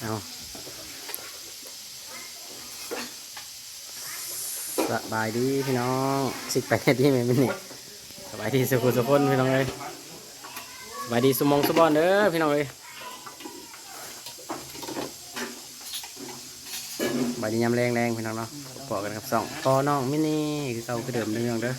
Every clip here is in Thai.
เอาสบายดีพี่น้องสิบแปดที่แม่มันนี่สบายดีสุขุสุขนพี่น้องเลยสบายดีสุมองสุบอนเด้อพี่น้องเลยสบายดียำแรงแรงพี่น้องเนาะปอกกันครับสองพอน้องมินี่คือเก่าคือเดิมเรื่องเด้อ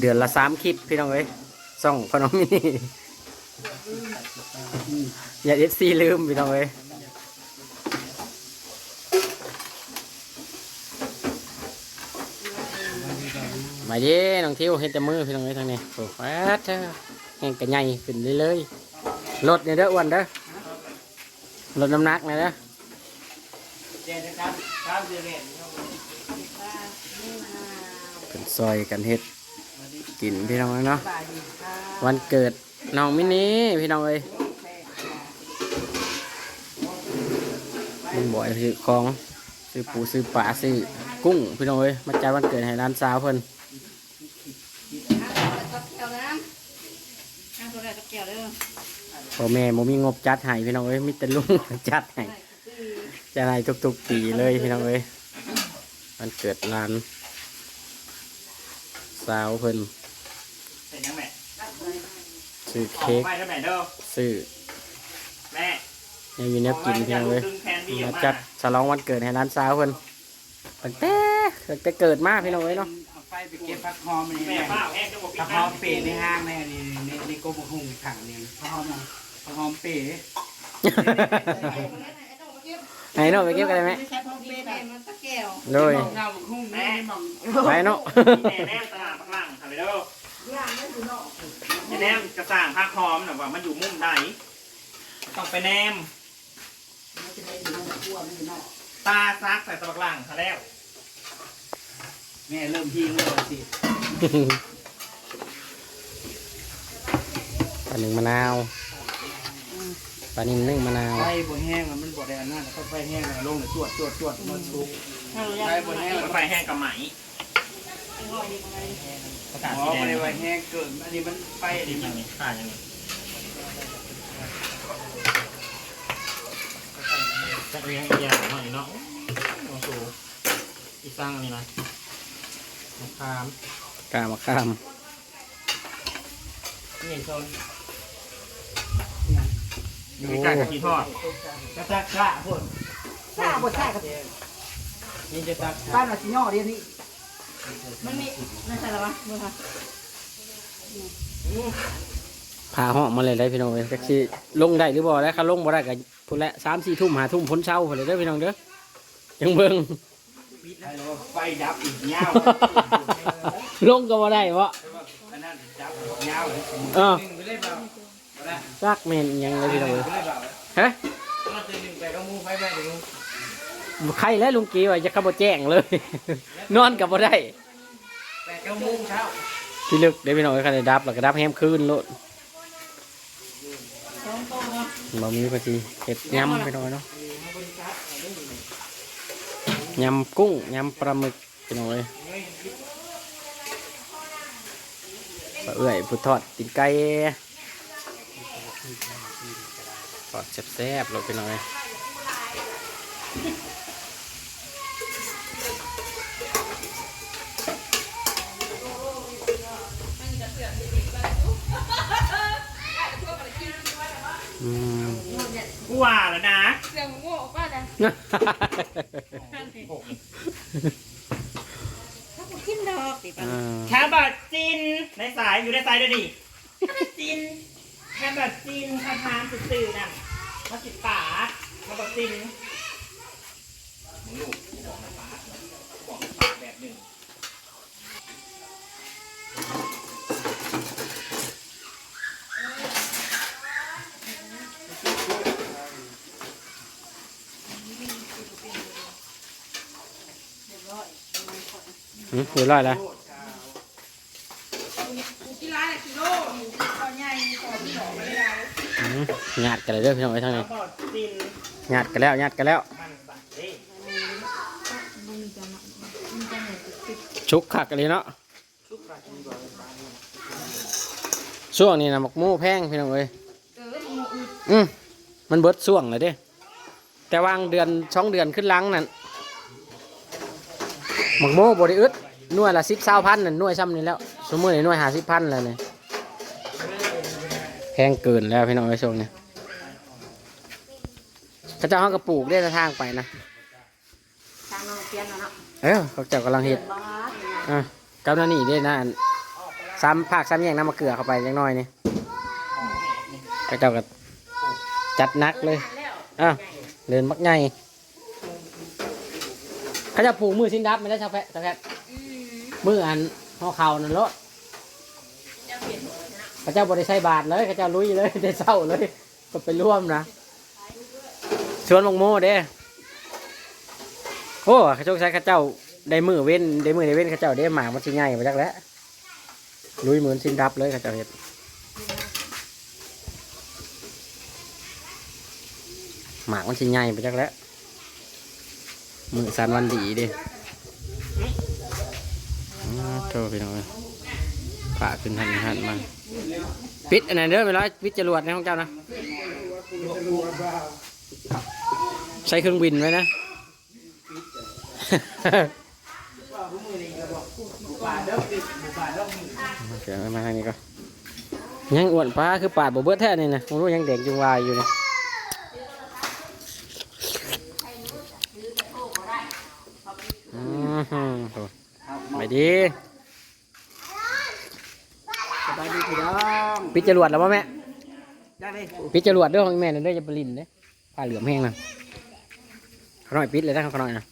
เดือนละสามคลิปพี่น้องเลยส่องพอน้องมินี่ อย่าเอฟซีลืมพี่น้องเอ้ยมาเย้น้องทิวเห็นแต่มือพี่น้องเอ้ยทางนี้โอ้แฟดเจ้าแห้งกระใหญ่ขึ้นเรื่อยๆลดเนี่ยเด้ออ้วนเด้อลดน้ำหนักเนี่ยเด้อเจนะครับข้าวเดือดเนี่ยเป็นซอยกันเฮ็ดกินพี่น้องเอ้ยเนาะวันเกิดน้องมินิพี่น้องเอ้ย มันบ่อยซื้อของซื้อปูซื้อปลาซื้อกุ้งพี่น้องเอ้ยมาจ่ายวันเกิดให้ร้านสาวเพิ่นพ่อแม่บ่มีงบจัดให้พี่น้องเอ้ยมีแต่ลุงจัดให้จะให้ทุกๆปีเลยพี่น้องเอ้ยมันเกิดร้านสาวเพิ่นซื้อเค้กซื้อแม่ยังอยู่เนี้ยกินพี่น้องเอ้ย มามาจัดฉลองวันเกิดให้ร้านสาวเพิ่นตั้งแต่ตั้งแต่เกิดมาพี่น้องเอ้ยเนาะเอาไปไปเก็บผักหอมนี่แม่เปล่าแห้งจะบอกผักหอมเป๋ในห้างแน่นี่ในในกรมหุงถังนี่ผักหอมนะผักหอมเป๋ไหนเนาะไปเก็บกันได้ไหมใช้พอเป้มันตะเกียวโดยมองเงาหุงนี่มองไปเนาะแม่แนมตลาดปักหลังทำไปเด้อแนมกระสั่งพักหอมน่ะว่ามันอยู่มุมไหนต้องไปแนม ตาซักใส่ตะปักหลังทะแล้วแม่เริ่มทิ้งแล้วสิปลาหนึ่งมะนาวปลานิ่มนึ่งมะนาวไฟบนแห้งมันบดได้อันนั้นแล้วไฟแห้งลงเลยจวดจวดจวดมันสุกไฟบนแห้งรถไฟแห้งกับไหมประกาศอ๋อสีไม่แดได้งไฟแห้งเกิดอันนี้มันไฟอันดีนี้มัมันนนี่ค่าอย่าง จะเรียงยาวหน่อยเนาะโอ้โหอีสร้างนี่นะมะขามกามะขามนี่โซนอยู่ใกล้กับที่ทอดกระซักกระพุ่นทราบบ่ทราบกับนี่จะซักบ้านเราชิโน่เดียวนี้มันมีนั่นใช่หรอวะดูค่ะพาห้องมาเลยได้พี่น้องเอ้ยแท็กซี่ลงได้หรือบ่ได้คันลงบ่ได้ก็ พุ่นละสามสี่ทุ่มหาทุ่มพ้นเช้าพุ่นเลยเด้อพี่น้องเด้อยังเบิ่ง ไฟดับอีกเงาลงก็บ่ได้วะอันนั้นดับเงาเลยเออหนึ่งไปเลยเปล่าเอาละซักแม่นอิหยังเลยพี่น้องเอ้ยไปเลยเปล่าฮะตอนตีหนึ่งไปก็มูไฟไปเดี๋ยวมูใครแล้วลุงกี้ว่าจะเข้าบ่แจ้งเลย นอนก็บ่ได้แปดเก้าโมงเช้า พี่ลึกเด้อพี่น้องเอ้ยคันได้ดับแล้วก็ดับแฮมคืนโลดสองโต๊ะ เรามีพอดีเห็ดยำไปหน่อยเนาะยำกุ้งยำปลาหมึกไปหน่อยปลาเอื่อยผู้ทอดตีนไก่ทอดแซ่บๆเลยพี่น้อย กูว่าแล้วนะเสียงโง่ป้าจ้ะถ้ากูกินดอกติปันอ่าแคบอทจินในสายอยู่ในสายเดี๋ยวดิจินแคบอทจินคาทามสื่อๆน่ะมาสิป่าแคบอทจินลูกบอกนะป่าบอกนะป่าแบบหนึ่ง หืมเรียบร้อยแล้วกิร้านกิโลหมูตอนใหญ่ตอนที่หอไม่ได้อืมหยาดกันเลยเด้อพี่น้องไอ้ทางนี้บอทจินหยาดกันแล้วหยาดกันแล้ว มันสัตว์เด้ชุกขักกันเลยเนาะช่วงนี้นะหมกหมูแพงพี่น้องเอ้ยเออหมูอึดอืมมันเบิดช่วงเลยเด้ แต่วางเดือนช่องเดือนขึ้นหลังนั่นหมกโม่บริอึด หน่วยละสิบเศร้าพันนั่นหน่วยซ้ำนี่แล้วสมมติหน่วยหาสิบพันแล้วเนี่ยแพงเกินแล้วพี่น้องไอ้ช่วงนี้เขาเจ้าเขากระปลูกได้ทางไปนะทางน้องเพียนเนาะเออเขาเจ้ากำลังเห็ดบ้าอะกำลังนี่ได้นะอันซ้ำภาคซ้ำแยงน้ำมะเกลือเข้าไปยังน้อยนี่เขาเจ้าก็จัดหนักเลยอะเดินมักใหญ่เขาจะปลูกมือสิ้นดับไม่ได้ชาวแพะชาวแพะ มืออันห่อเข่านั่นรถเขาเจ้าบริใช้บาทเลยเขาเจ้าลุยเลยได้เศร้าเลย ก็ไปร่วมนะชวนลงโม่เด้โอ้เขาโชคชัยเขาเจ้าได้มือเว้นได้มือได้เว้นเขาเจ้าได้หมากมันชิ้นใหญ่มาจากแล้วลุยเหมือนสินดับเลยเขาเจ้าเห็ดหมากมันชิ้นใหญ่ไปจากแล้วมือสันวันดีเดิ โทษพี่น้องปะขึ้นหันหันมาปิดอันไหนเด้อไปร้อยปิดจรวดในห้องเจ้านะใช้เครื่องบินไว้นะเสียมาทางนี้ก็ยังอ้วนป้าคือปาดบ่เบิดแท้นี่นะผมรู้ยังเด็กจุงวายอยู่นี่อืมโหไปดี สบายดีพี่น้อง ปิดจรวดแล้วป่ะแม่ได้เลยปิดจรวดเด้วยของแม่นั่นเด้วยจะปรินเด้ผ้าเหลือมแห้งนะขอหน่อยปิดเลยนะขอหน่อยนะ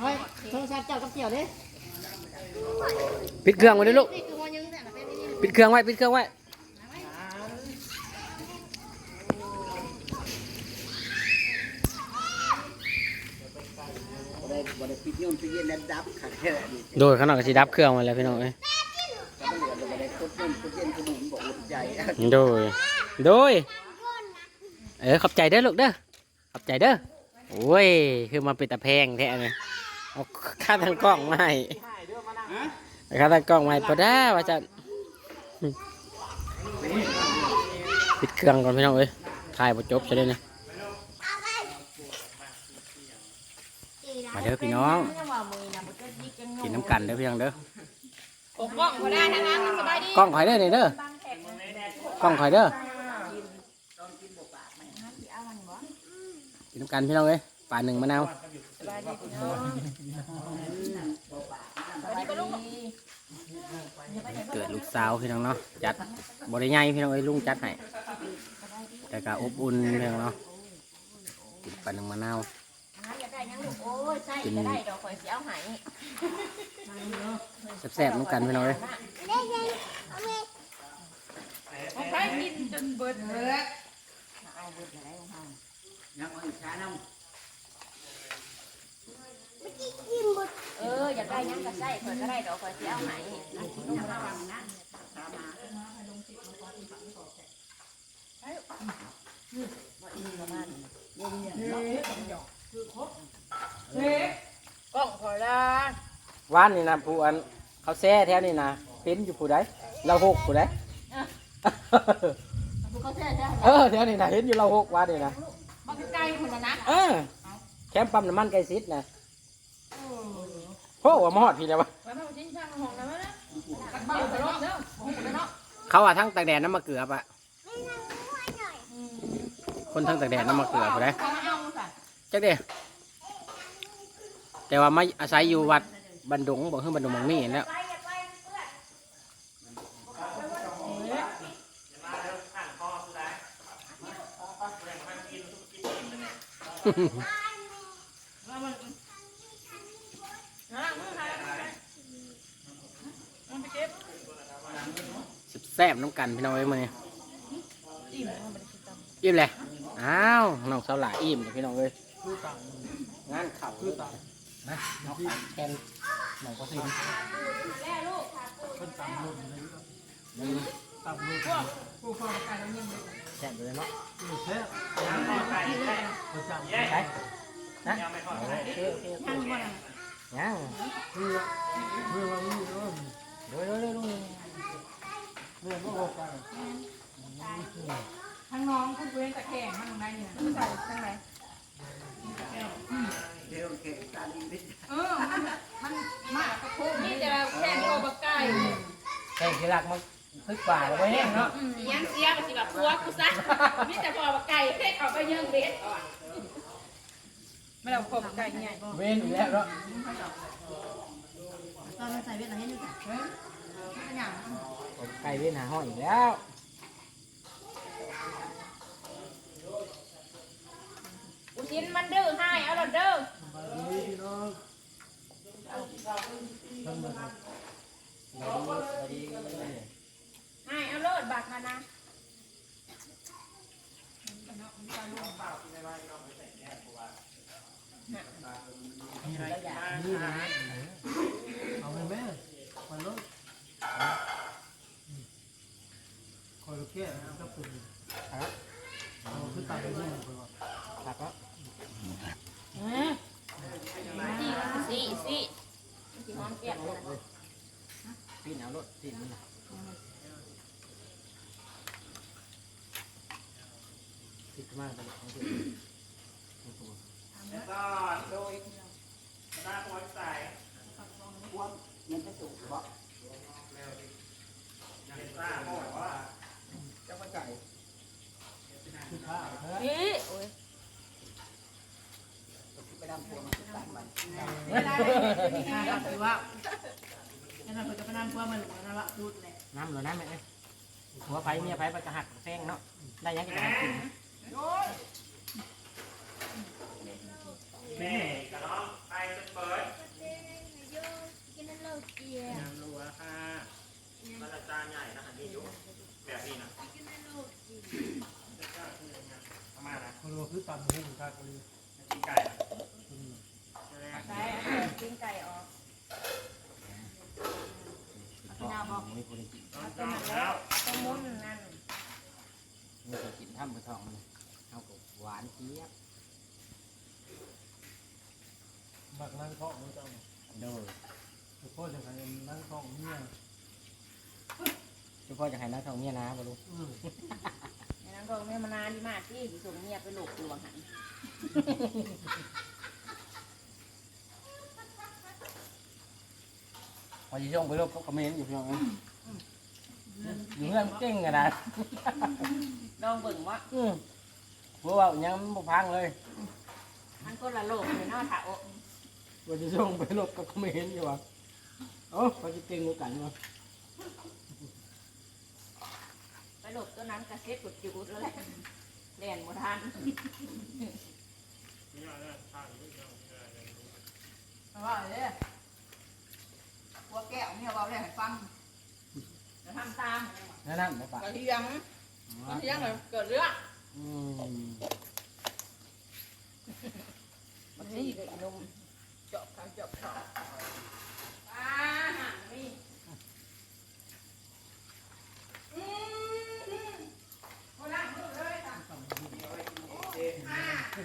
เฮ้ยโทรศัพท์เจ้ากับเกี่ยวเด้ปิดเครื่องไว้ด้วยลูกนี่คือวันยังแต่ละเป็นนี่ปิดเครื่องไว้ ปิดเครื่องไว้ บ่ได้บ่ได้ปิดยุ่งปิดเย็นแล้ว ดับขัดแค่นี้โดยขางนอก็สิดับเครื่องมาแล้วพี่น้องเอ้ยก็บ่เหลือบ่ได้กดยุ่งกดเย็นกดหมุนบ่อุ่นใจโดย โดย เออขอบใจเด้อลูกเด้อขอบใจเด้อโอ้ยคือมาเป็นตะแพงแท้เลยเอาค่าทางกล้องมาให้เอาค่าทางกล้องมาให้ปะด้าว่าจะปิดเครื่องก่อนพี่น้องเอ้ยถ่ายบ่จบใช่เลยนะมาเด้อพี่น้อง กินน้ำกันเด้อพี่น้องเด้อ ปกป้องเขาได้ทั้งนั้นสบายดีกล้องข่อยเด้อนี่เด้อกล้องข่อยเด้อกินน้ำกันพี่น้องเอ้ยป่าหนึ่งมะนาวเกิดลูกสาวพี่น้องเนาะจัดบริใหญ่พี่น้องเอ้ยลุงจัดให้แต่ก็อบอุ่นพี่น้องเนาะกินป่าหนึ่งมะนาว อยากได้ยังลูกโอ้ยใช่จะได้ดอกข่อยสิเอาให้แซ่บๆน้ำกันพี่น้องเอ้ยเอาไปกินจนเบิดเบิดยังเอาอีกช้าน้ำเอออยากได้ยังก็ใส่ข่อยก็ได้ดอกข่อยสิเอาให้ กล้องข่อยละวานนี่นะผู้อันเขาแซ่แถวนี่นะเป็นอยู่ผู้ใดเราหกผู้ใดเขาแท้แท้เออแถวนี่นะเห็นอยู่เราหกวานนี่นะบักไก่คนละนะเออแคมป์ปั๊มน้ำมันไกลซิดนะโอ้ว่ามอดพี่แล้ววะไว้มาชิ้นช่างห้องนะมั้ยนะบ้าไปรอบเด้อห้องไปเนาะเขาว่าทั้งตากแดดน้ำมะเกลือปะคนทั้งตากแดดน้ำมะเกลือผู้ใดเขาเอาค่ะ จักเด้แต่ว่าไม่อาศัยอยู่วัดบันดงบอกคือบันดงบางนี่แล้วแซ่บน้ำกันพี่น้องเอ้ยมาเนี่ยอิ่มเลยอ้าวน้องสาวหลาอิ่มเลยพี่น้องเอ้ย งานเข่าคือต่นะน้องแกนหน่อยก็สิแซ่บเลยเนาะใช่นะยังเดี๋ยวเดี๋ยวเดี๋ยวเรื่องก็หกไปทั้งน้องทั้งเว้นตะแคงทั้งไหนเนี่ยใส่ทั้งไหน เดี๋ยวเก่งตาดีนิดเออมันมันมากกระโปงนี่จะแค่โตบะไก่แข่งกีฬามันพึกป่าแล้วไม่แห้งเนาะยังเสียก็สิแบบกลัวกูซะมีแต่พอบักไก่เฮ็ดเอาไปเยิ่งเบ็ดก่อนไม่เอาโคบะไก่ใหญ่เว้นอีกแล้วเนาะตอนใส่เว้นอะไรให้ดูจ้ะเฮ้ยอย่างไก่เว้นหาห้อยอีกแล้ว กูชินมันดื้อให้เอาละเด้อ ดีพี่น้อง ให้เอาโลดบักมานะ นี่นะเอาไปแม่มาลดคอยลูกแก่ก็เป็นเอาขึ้นตามไปนี่คนว่า ผักก็ สิสิสิหอมแก้มเลยปีนเอารถปีนมันน่ะติดมากเลยเอาสิแล้วก็โดยหน้าคนใส่ความเงินไม่สูงเพราะเป็นซ่าเพราะว่าเจ้าไก่ คือข้าว นี่โอ้ยไปดำพวงสามวันเวลามีงานก็ถือว่านนั้นเพิ่นจะไปนั่งพื่อมันนั่นละดูดแหละน้ำเหรอน้ำไหมเอ้ยหัวไฟเมียไฟมันจะหักแซงเนาะ ได้ยังจะหักกินแม่กับน้องไปจนเบิร์ดกินเหล้าเกียงานรัวค่ะมันจะจานใหญ่นะฮันนี่ยู่แบบนี้นะประ มาณนะคนว่าคือตามหุ้นค่าก็เลยกินไก่นะใส่กินไก่ออกมีคนกินตอนจ้าแล้วต้มมุนนั่นมีคนกินท่ำไปทองเลยเอากับหวานเจี๊ยบบักนั่งเคาะมือเจ้าโดยแต่พ่อจะให้นั่งเคาะเนี่ยเฉพาะจะให้นักท่องเมียนะบอลูก อืมในนั้นก็ไม่มานานดีมากที่ส่งเมียไปหลบอยู่บางหันพอจะช่วงไปลบก็คอมเมนต์อยู่พี่น้องอยู่เรื่องเก่งกันนะลองเบิ่งว่าอืมเพราะว่ายังบ่พังเลยมันคนละโลกเลยเนาะถ้าโอ้พอจะช่วงไปลบก็คอมเมนต์อยู่ว่าโอ้พอจะเก่งกว่ากันวะ ไป หลบตัวนั้นกระเซ็ดกดจูดเลยเล่นบ่ทันเพราะว่าเนี่ยหัวแก้วเนี่ยเราได้ให้ฟังจะทำตามนั่นนั่นบ่ปะกระเทียมกระเทียมเลยเกิดเรื่องอืมบางทีก็อีนมเจาะเขาเจาะเขาอ่าหันนี่ ให้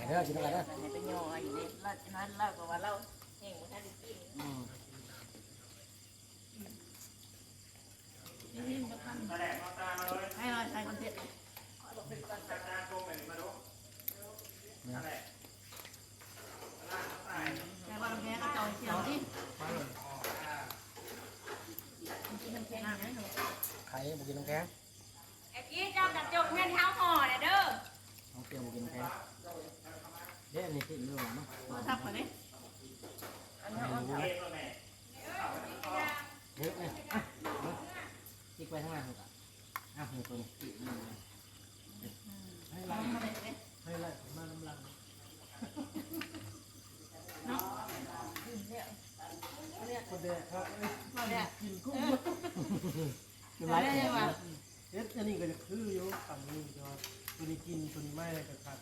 กันเด้อกินกันเด้อมันให้ไปย่ออยู่ในรัดนั้นเราก็ว่าเราเฮงบ่ทันได้กินอืมแสดงมาตามาเลยให้เราใช้คอนเทนต์จัดจานโกงแบบนี้มาดูนั่นแหละล่างใส่แต่ว่าเราแพ้ก็จอยเชียวที่ กิ นน้ำแข็งนะหนูใครบ่กินน้ำแข็งไอ้กี้เจ้าดับจงเงินเท้าห่อเนี่ยเด้อน้องเปรี้ยวบ่กินน้ำแข็งเด้อันนี้สิเรื่องเนาะตัวทับกว่านี้อันนี้อ่อนเกมตัวแม่เฮ้ยเนี่ยอะเอาจิกไปทางหลังก่อนอะมีตัวนี้จิกนี่เลยให้ไล่มาเลยเลยให้ไล่ ผมมาน้ำลังคนแดกครับเอ้ยมาเนี่ยกินกุ้งเป็นไรได้เนี่ยัยงวะเอ๊ะอันนี้ก็จะคืออยู่ฝั่งนี้จะว่าตัวนี้กินตัวนี้ไม่เลยก็ขาด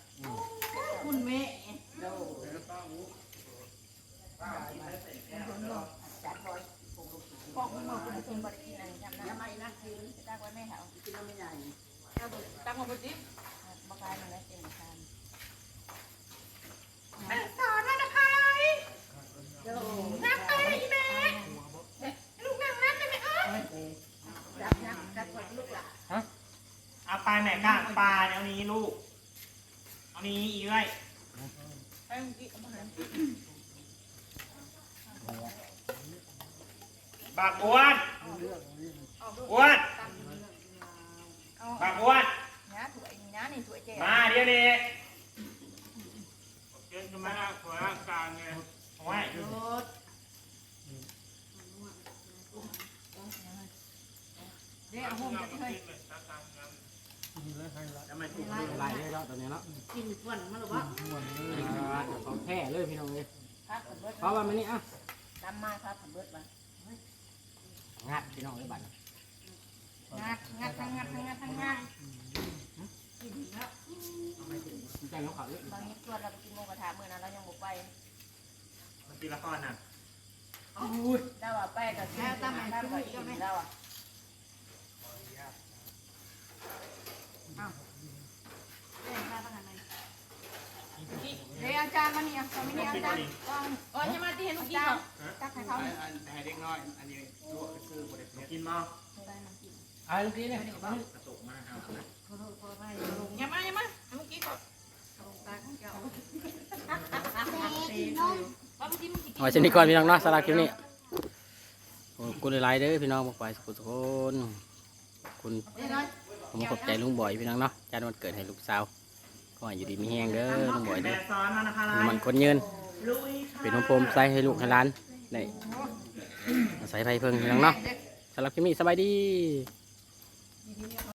คุณแม่ของมันบอกคุณคุณบริกินอะไรจำนะทำไมนักกินตั้งไว้ไม่เหากินแล้วไม่ใหญ่ตั้งมาปุ๊บจิ๊บบอกายมาแล้วเต็มทานแม่ตอน ลายแม่ก้างปลาเนี่ยเอานี้ลูกเอานี้อีกด้วย ให้มึงกินเอามาให้ บากอ้วนเอาดูอ้วนเอาบากอ้วนน้าถั่วนี่น้านี่ถั่วเจ๊มาเดี๋ยวนี้เกินมาขอร่างกลางไงเอาไว้รถเดี๋ยวเอาห่มจะให้แล้วมันถูกลายเลยเนาะตอนนี้เนาะกินส่วนมาหรือว่าของแท้เลยพี่น้องเลยครับผมเบิดเพราะว่ามันนี่อะดำมากครับผมเบิดมา งัดพี่น้องเลยบัตรงัดงัดทั้งงัดทั้งงัดทั้งงัดกินแล้วมันใจเขาเขาเลยบางทีชวนเราไปกินหมูกระทะมื้อนั้นเรายังบ่ไปมันตีละครน่ะเราอะไปกับที่ตามไปกับอีกเราอะเล่นมาขนาดไหน เดี๋ยวอาจารย์มานี่อะตอนนี้อาจารย์ก่อนก่อนจะมาที่เห็นเมื่อกี้เขาตักให้เขาอันให้เด็กน้อย อันนี้ลวกซื้อบริเวณกินมั้งไอ้ลูกพี่เนี่ยกระตุกมากเอาขอโทษขอไปลงอย่ามาอย่ามาเมื่อกี้ก่อนลงตาของเจ้าว่าเมื่อกี้เมื่อกี้เอาไว้เช่นนี้ก่อนพี่น้องเนาะสำหรับคลิปนี้ขอบคุณหลายๆเด้อพี่น้องบอกไปทุกคนขอบคุณเดี๋ยวน้อยผมขอบใจลุงบ่อยพี่น้องเนาะจานวันเกิดให้ลูกสาว ก็ให้อยู่ดีมีแห้งเด้อลุงบ่อยแม่เด้อซ้อนมานะคะมันคนยืนลุยค่ะเป็นของผมใส่ให้ลูกให้หล้านได้ใส่ไฟเพิ่งพี่น้องเนาะสำหรับคลิปนี้สบายดี